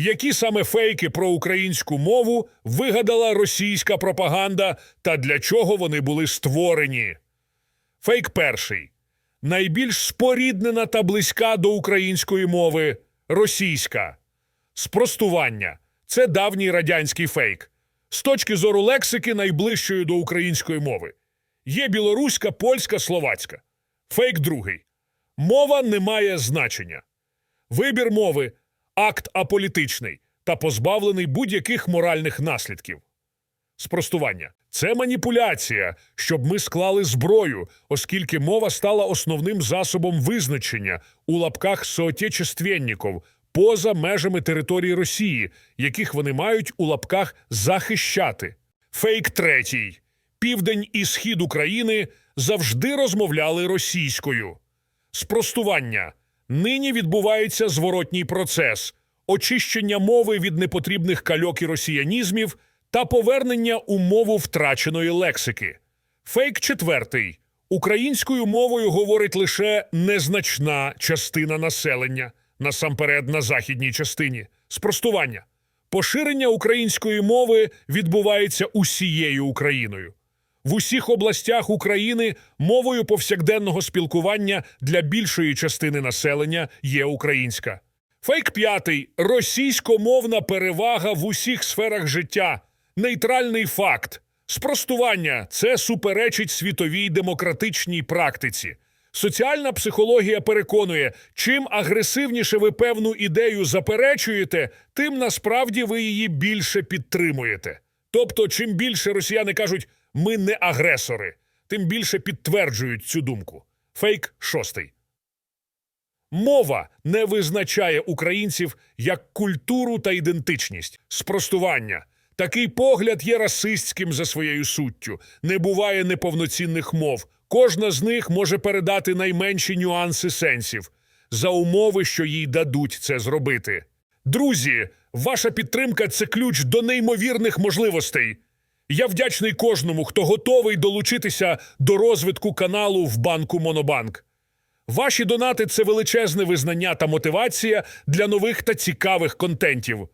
Які саме фейки про українську мову вигадала російська пропаганда та для чого вони були створені? Фейк перший. Найбільш споріднена та близька до української мови російська. Спростування це давній радянський фейк. З точки зору лексики найближчою до української мови. Є білоруська, польська, словацька. Фейк другий. Мова не має значення. Вибір мови акт аполітичний та позбавлений будь-яких моральних наслідків. Спростування це маніпуляція, щоб ми склали зброю, оскільки мова стала основним засобом визначення у лапках соотечественників поза межами території Росії, яких вони мають у лапках захищати. Фейк третій. Південь і схід України завжди розмовляли російською. Спростування. Нині відбувається зворотній процес очищення мови від непотрібних кальок і росіянізмів та повернення у мову втраченої лексики. Фейк четвертий. Українською мовою говорить лише незначна частина населення, насамперед на західній частині. Спростування. Поширення української мови відбувається усією Україною. В усіх областях України мовою повсякденного спілкування для більшої частини населення є українська. Фейк п'ятий російськомовна перевага в усіх сферах життя. Нейтральний факт. Спростування це суперечить світовій демократичній практиці. Соціальна психологія переконує, чим агресивніше ви певну ідею заперечуєте, тим насправді ви її більше підтримуєте. Тобто, чим більше росіяни кажуть ми не агресори, тим більше підтверджують цю думку. Фейк шостий. Мова не визначає українців як культуру та ідентичність. Спростування. Такий погляд є расистським за своєю суттю. Не буває неповноцінних мов. Кожна з них може передати найменші нюанси сенсів за умови, що їй дадуть це зробити. Друзі, ваша підтримка це ключ до неймовірних можливостей. Я вдячний кожному, хто готовий долучитися до розвитку каналу в банку Монобанк. Ваші донати це величезне визнання та мотивація для нових та цікавих контентів.